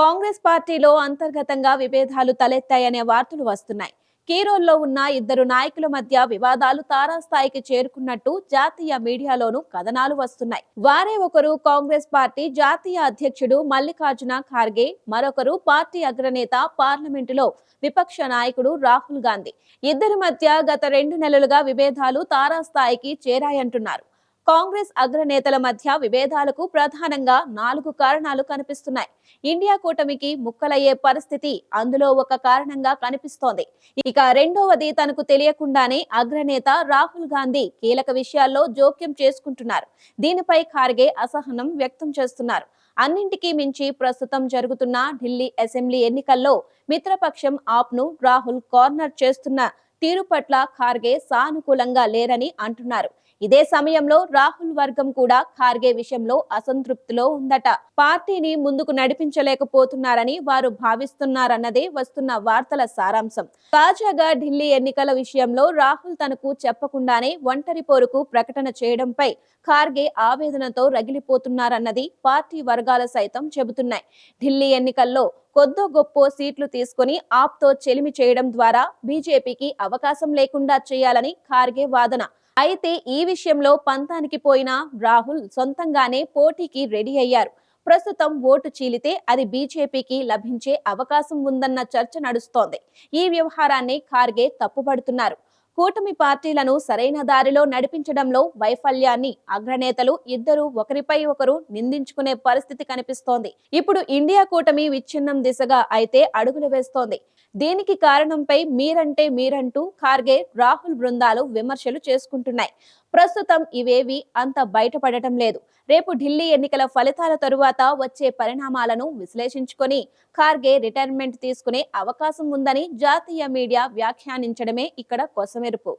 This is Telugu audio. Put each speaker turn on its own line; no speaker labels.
కాంగ్రెస్ పార్టీలో అంతర్గతంగా విభేదాలు తలెత్తాయనే వార్తలు వస్తున్నాయి. కీరోల్లో ఉన్న ఇద్దరు నాయకుల మధ్య వివాదాలు తారాస్థాయికి చేరుకున్నట్టు జాతీయ మీడియాలోనూ కథనాలు వస్తున్నాయి. వారే ఒకరు కాంగ్రెస్ పార్టీ జాతీయ అధ్యక్షుడు మల్లికార్జున ఖార్గే మరొకరు పార్టీ అగ్రనేత పార్లమెంటులో విపక్ష నాయకుడు రాహుల్ గాంధీ. ఇద్దరి మధ్య గత రెండు నెలలుగా విభేదాలు తారాస్థాయికి చేరాయంటున్నారు. కాంగ్రెస్ అగ్రనేతల మధ్య విభేదాలకు ప్రధానంగా నాలుగు కారణాలు కనిపిస్తున్నాయి. ఇండియా కూటమికి ముక్కలయ్యే పరిస్థితి అందులో ఒక కారణంగా కనిపిస్తోంది. ఇక రెండవది తనకు తెలియకుండానే అగ్రనేత రాహుల్ గాంధీ కీలక విషయాల్లో జోక్యం చేసుకుంటున్నారు. దీనిపై ఖార్గే అసహనం వ్యక్తం చేస్తున్నారు. అన్నింటికీ మించి ప్రస్తుతం జరుగుతున్న ఢిల్లీ అసెంబ్లీ ఎన్నికల్లో మిత్రపక్షం ఆప్ను రాహుల్ కార్నర్ చేస్తున్న తీరు పట్ల ఖార్గే సానుకూలంగా లేరని అంటున్నారు. ఇదే సమయంలో రాహుల్ వర్గం కూడా ఖార్గే విషయంలో అసంతృప్తిలో ఉందట. పార్టీని ముందుకు నడిపించలేకపోతున్నారని వారు భావిస్తున్నారన్నదే వస్తున్న వార్తల సారాంశం. తాజాగా ఢిల్లీ ఎన్నికల విషయంలో రాహుల్ తనకు చెప్పకుండానే ఒంటరి పోరుకు ప్రకటన చేయడంపై ఖార్గే ఆవేదనతో రగిలిపోతున్నారన్నది పార్టీ వర్గాల సైతం చెబుతున్నాయి. ఢిల్లీ ఎన్నికల్లో కొద్దో గొప్ప సీట్లు తీసుకుని ఆప్తో చెలిమి చేయడం ద్వారా బీజేపీకి అవకాశం లేకుండా చేయాలని ఖార్గే వాదన. అయితే ఈ విషయంలో పంతానికి పోయిన రాహుల్ సొంతంగానే పోటీకి రెడీ అయ్యారు. ప్రస్తుతం ఓటు చీలితే అది బీజేపీకి లభించే అవకాశం ఉందన్న చర్చ నడుస్తోంది. ఈ వ్యవహారాన్ని ఖార్గే తప్పుపడుతున్నారు. కూటమి పార్టీలను సరైన దారిలో నడిపించడంలో వైఫల్యాన్ని అగ్రనేతలు ఇద్దరు ఒకరిపై ఒకరు నిందించుకునే పరిస్థితి కనిపిస్తోంది. ఇప్పుడు ఇండియా కూటమి విచ్ఛిన్నం దిశగా అయితే అడుగులు వేస్తోంది. దీనికి కారణంపై మీరంటే మీరంటూ ఖార్గే రాహుల్ బృందాలు విమర్శలు చేసుకుంటున్నాయి. ప్రస్తుతం ఇవేవి అంత బయటపడటం లేదు. రేపు ఢిల్లీ ఎన్నికల ఫలితాల తరువాత వచ్చే పరిణామాలను విశ్లేషించుకొని ఖార్గే రిటైర్మెంట్ తీసుకునే అవకాశం ఉందని జాతీయ మీడియా వ్యాఖ్యానించడమే ఇక్కడ కొసమెరుపు.